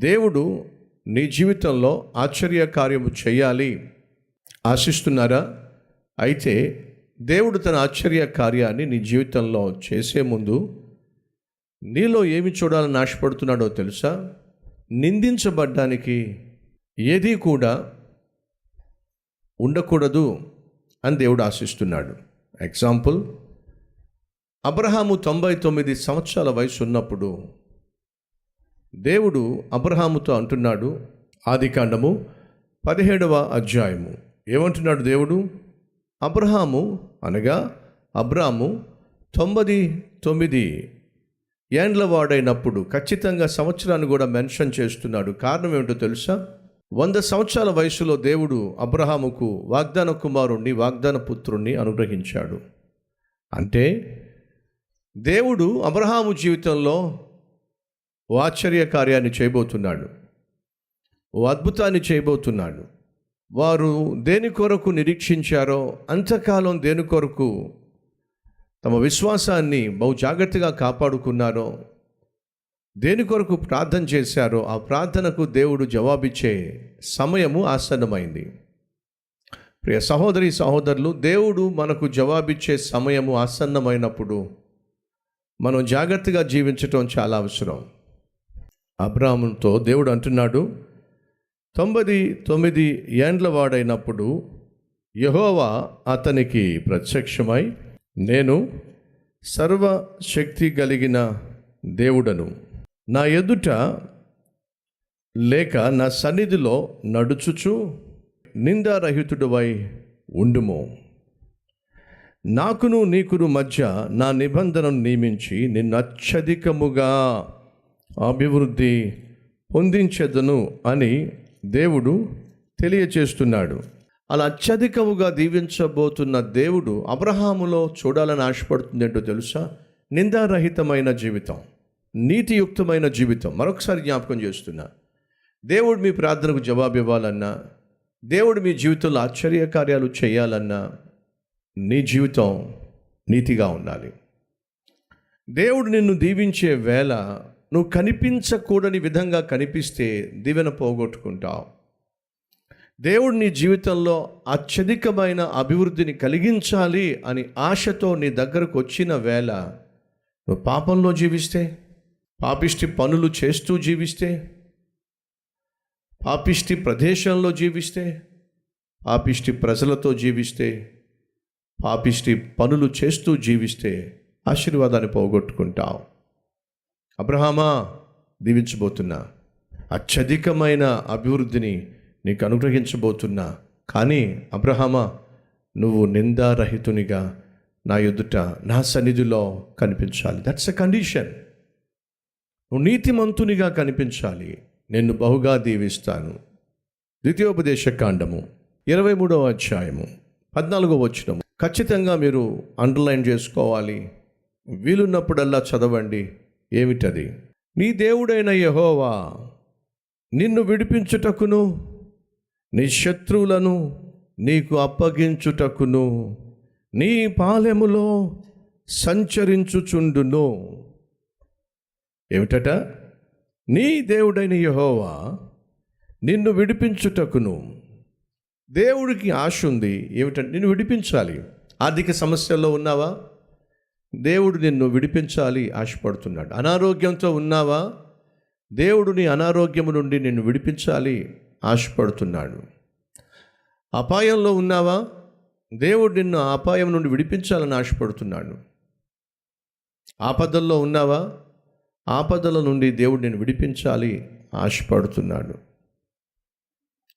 దేవుడు నీ జీవితంలో ఆశ్చర్య కార్యము చేయాలి ఆశిస్తున్నారా? అయితే దేవుడు తన ఆశ్చర్య కార్యాన్ని నీ జీవితంలో చేసే ముందు నీలో ఏమి చూడాలని ఆశపడుతున్నాడో తెలుసా? నిందించబడ్డానికి ఏదీ కూడా ఉండకూడదు అని దేవుడు ఆశిస్తున్నాడు. ఎగ్జాంపుల్ అబ్రహాము తొంభై తొమ్మిది సంవత్సరాల వయసు ఉన్నప్పుడు దేవుడు అబ్రహాముతో అంటున్నాడు ఆదికాండము పదిహేడవ అధ్యాయము. ఏమంటున్నాడు దేవుడు? అబ్రహాము అనగా అబ్రాము తొంభై తొమ్మిది ఏండ్ల వాడైనప్పుడు ఖచ్చితంగా సంవత్సరాన్ని కూడా మెన్షన్ చేస్తున్నాడు. కారణం ఏమిటో తెలుసా? వంద సంవత్సరాల వయసులో దేవుడు అబ్రహాముకు వాగ్దాన కుమారుణ్ణి వాగ్దాన పుత్రుణ్ణి అనుగ్రహించాడు. అంటే దేవుడు అబ్రహాము జీవితంలో ఓ ఆశ్చర్య కార్యాన్ని చేయబోతున్నాడు. ఓ అద్భుతాన్ని చేయబోతున్నాడు. వారు దేని కొరకు నిరీక్షించారో అంతకాలం దేని కొరకు తమ విశ్వాసాన్ని బహు జాగ్రత్తగా కాపాడుకున్నారో దేని కొరకు ప్రార్థన చేశారో ఆ ప్రార్థనకు దేవుడు జవాబిచ్చే సమయము ఆసన్నమైంది. ప్రియ సహోదరి సహోదరులు దేవుడు మనకు జవాబిచ్చే సమయము ఆసన్నమైనప్పుడు మనం జాగ్రత్తగా జీవించటం చాలా అవసరం. అబ్రాహంతో దేవుడు అంటున్నాడు తొంభై తొమ్మిది ఏండ్ల వాడైనప్పుడు యహోవా అతనికి ప్రత్యక్షమై నేను సర్వశక్తి కలిగిన దేవుడను. నా ఎదుట లేక నా సన్నిధిలో నడుచుచు నిందారహితుడువై ఉండుము. నాకును నీకును మధ్య నా నిబంధనను నియమించి నిన్ను అత్యధికముగా అభివృద్ధి పొందించెదను అని దేవుడు తెలియచేస్తున్నాడు. అలా అత్యధికముగా దీవించబోతున్న దేవుడు అబ్రహాములో చూడాలని ఆశపడుతుంది ఏంటో తెలుసా? నిందారహితమైన జీవితం నీతియుక్తమైన జీవితం. మరొకసారి జ్ఞాపకం చేస్తున్నా. దేవుడు మీ ప్రార్థనకు జవాబు ఇవ్వాలన్నా దేవుడు మీ జీవితంలో ఆశ్చర్య కార్యాలు చేయాలన్నా నీ జీవితం నీతిగా ఉండాలి. దేవుడు నిన్ను దీవించే వేళ నువ్వు కనిపించకూడని విధంగా కనిపిస్తే దీవెన పోగొట్టుకుంటావు. దేవుడు నీ జీవితంలో అత్యధికమైన అభివృద్ధిని కలిగించాలి అని ఆశతో నీ దగ్గరకు వచ్చిన వేళ నువ్వు పాపంలో జీవిస్తే పాపిష్టి పనులు చేస్తూ జీవిస్తే పాపిష్టి ప్రదేశంలో జీవిస్తే పాపిష్టి ప్రజలతో జీవిస్తే పాపిష్టి పనులు చేస్తూ జీవిస్తే ఆశీర్వాదాన్ని పోగొట్టుకుంటావు. అబ్రహామా దీవించబోతున్నా. అత్యధికమైన అభివృద్ధిని నీకు అనుగ్రహించబోతున్నా కానీ అబ్రహామా నువ్వు నిందారహితునిగా నా ఎదుట నా సన్నిధిలో కనిపించాలి. దట్స్ ఎ కండిషన్ నువ్వు నీతిమంతునిగా కనిపించాలి. నిన్ను బహుగా దీవిస్తాను. ద్వితీయోపదేశ కాండము ఇరవై మూడవ అధ్యాయము పద్నాలుగో వచ్చినము ఖచ్చితంగా మీరు అండర్లైన్ చేసుకోవాలి. వీలున్నప్పుడల్లా చదవండి. ఏమిటది? నీ దేవుడైన యహోవా నిన్ను విడిపించుటకును నీ శత్రువులను నీకు అప్పగించుటకును నీ పాలెములో సంచరించుచుండును. ఏమిటట? నీ దేవుడైన యహోవా నిన్ను విడిపించుటకును. దేవుడికి ఆశ ఉంది. ఏమిటంటే నిన్ను విడిపించాలి. ఆర్థిక సమస్యల్లో ఉన్నావా? దేవుడు నిన్ను విడిపించాలి ఆశపడుతున్నాడు. అనారోగ్యంతో ఉన్నావా? దేవుడు నీ అనారోగ్యము నుండి నిన్ను విడిపించాలి ఆశపడుతున్నాడు. అపాయంలో ఉన్నావా? దేవుడు నిన్ను ఆ అపాయం నుండి విడిపించాలని ఆశపడుతున్నాడు. ఆపదల్లో ఉన్నావా? ఆపదల నుండి దేవుడు నిన్ను విడిపించాలి ఆశపడుతున్నాడు.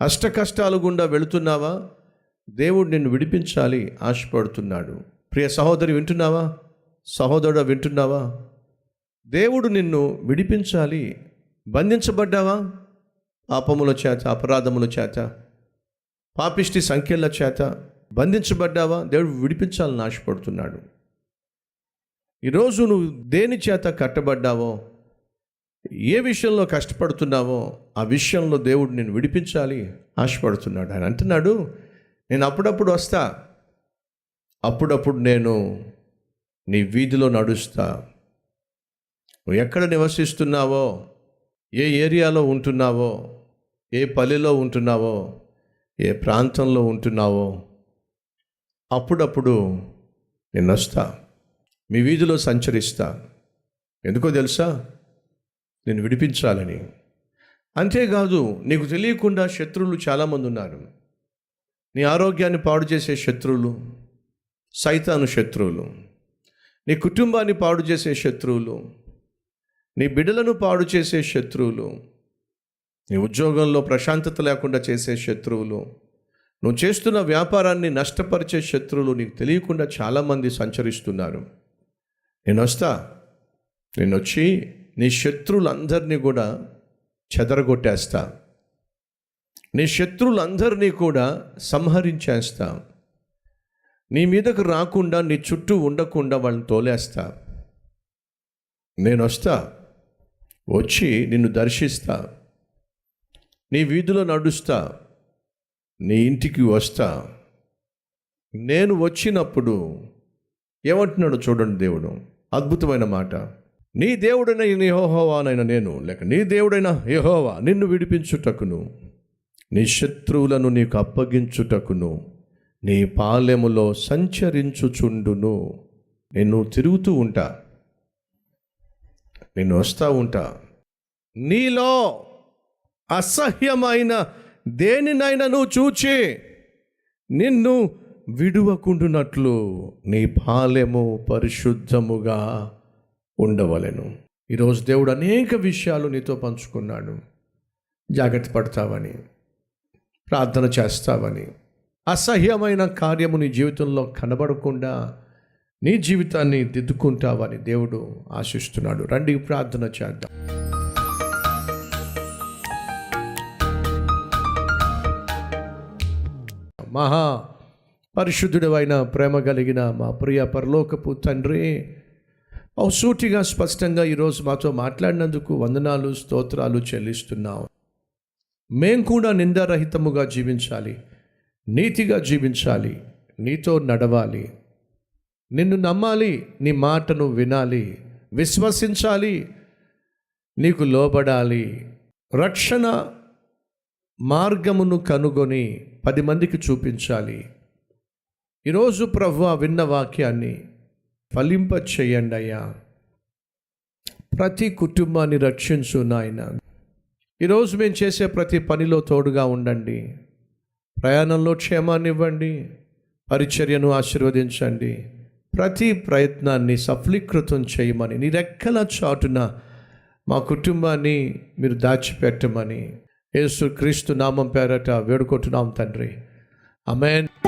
అష్ట కష్టాలు గుండా వెళుతున్నావా? దేవుడు నిన్ను విడిపించాలి ఆశపడుతున్నాడు. ప్రియ సహోదరి వింటున్నావా? సహోదరుడు వింటున్నావా? దేవుడు నిన్ను విడిపించాలి. బంధించబడ్డావా? పాపముల చేత అపరాధముల చేత పాపిష్టి సంఖ్యల చేత బంధించబడ్డావా? దేవుడు విడిపించాలని ఆశపడుతున్నాడు. ఈరోజు నువ్వు దేని చేత కట్టబడ్డావో ఏ విషయంలో కష్టపడుతున్నావో ఆ విషయంలో దేవుడు నేను విడిపించాలి ఆశపడుతున్నాడు. ఆయన అంటున్నాడు నేను అప్పుడప్పుడు వస్తా. అప్పుడప్పుడు నేను నీ వీధిలో నడుస్తా. నువ్వు ఎక్కడ నివసిస్తున్నావో? ఏ ఏరియాలో ఉంటున్నావో? ఏ పల్లెలో ఉంటున్నావో? ఏ ప్రాంతంలో ఉంటున్నావో? అప్పుడప్పుడు నేను వస్తా మీ వీధిలో సంచరిస్తా. ఎందుకో తెలుసా? నేను విడిపించాలని. అంతేకాదు నీకు తెలియకుండా శత్రువులు చాలామంది ఉన్నారు నీ ఆరోగ్యాన్ని పాడు చేసే శత్రువులు సైతాను శత్రువులు. నీ కుటుంబాన్ని పాడు చేసే శత్రువులు నీ బిడ్డలను పాడు చేసే శత్రువులు నీ ఉద్యోగంలో ప్రశాంతత లేకుండా చేసే శత్రువులు నువ్వు చేస్తున్న వ్యాపారాన్ని నష్టపరిచే శత్రువులు నీకు తెలియకుండా చాలామంది సంచరిస్తున్నారు. నేను వస్తా నేను వచ్చి నీ శత్రువులందరినీ కూడా చెదరగొట్టేస్తా. నీ శత్రువులందరినీ కూడా సంహరించేస్తా. నీ మీదకు రాకుండా నీ చుట్టూ ఉండకుండా వాళ్ళని తోలేస్తా. నేను వస్తా వచ్చి నిన్ను దర్శిస్తా. నీ వీధిలో నడుస్తా. నీ ఇంటికి వస్తా. నేను వచ్చినప్పుడు ఏమంటున్నాడు చూడండి దేవుడు. అద్భుతమైన మాట. నీ దేవుడైన యెహోవానైన నేను లేక నీ దేవుడైన యహోవా నిన్ను విడిపించుటకును నీ శత్రువులను నీకు అప్పగించుటకును నీ పాలెములో సంచరించుచుండును. నిన్ను తిరుగుతూ ఉంటా. నేను వస్తూ ఉంటా. నీలో అసహ్యమైన దేనినైనా నువ్వు చూచి నిన్ను విడువకుండునట్లు నీ పాలెము పరిశుద్ధముగా ఉండవలెను. ఈరోజు దేవుడు అనేక విషయాలు నీతో పంచుకున్నాడు. జాగ్రత్త పడతావని ప్రార్థన చేస్తావని అసహ్యమైన కార్యము నీ జీవితంలో కనబడకుండా నీ జీవితాన్ని దిద్దుకుంటావని దేవుడు ఆశిస్తున్నాడు. రండి ప్రార్థన చేద్దాం. మహా పరిశుద్ధుడు అయిన ప్రేమ కలిగిన మా ప్రియ పరలోకపు తండ్రి సూటిగా స్పష్టంగా ఈరోజు మాతో మాట్లాడినందుకు వందనాలు స్తోత్రాలు చెల్లిస్తున్నాం. మేం కూడా నిందారహితముగా జీవించాలి. నీతిగా జీవించాలి. నీతో నడవాలి. నిన్ను నమ్మాలి. నీ మాటను వినాలి. విశ్వసించాలి. నీకు లోబడాలి. రక్షణ మార్గమును కనుగొని పది మందికి చూపించాలి. ఈరోజు ప్రభు విన్న వాక్యాన్ని ఫలింప చేయండి అయ్యా. ప్రతి కుటుంబాన్ని రక్షించు నాయన. ఈరోజు మేము చేసే ప్రతి పనిలో తోడుగా ఉండండి. ప్రయాణంలో క్షేమాన్ని ఇవ్వండి పరిచర్యను ఆశీర్వదించండి ప్రతి ప్రయత్నాన్ని సఫలీకృతం చేయమని నీ రెక్కల చాటున మా కుటుంబాన్ని మీరు దాచిపెట్టమని. యేసు క్రీస్తు నామం పేరట వేడుకుంటున్నాం తండ్రి. అమెన్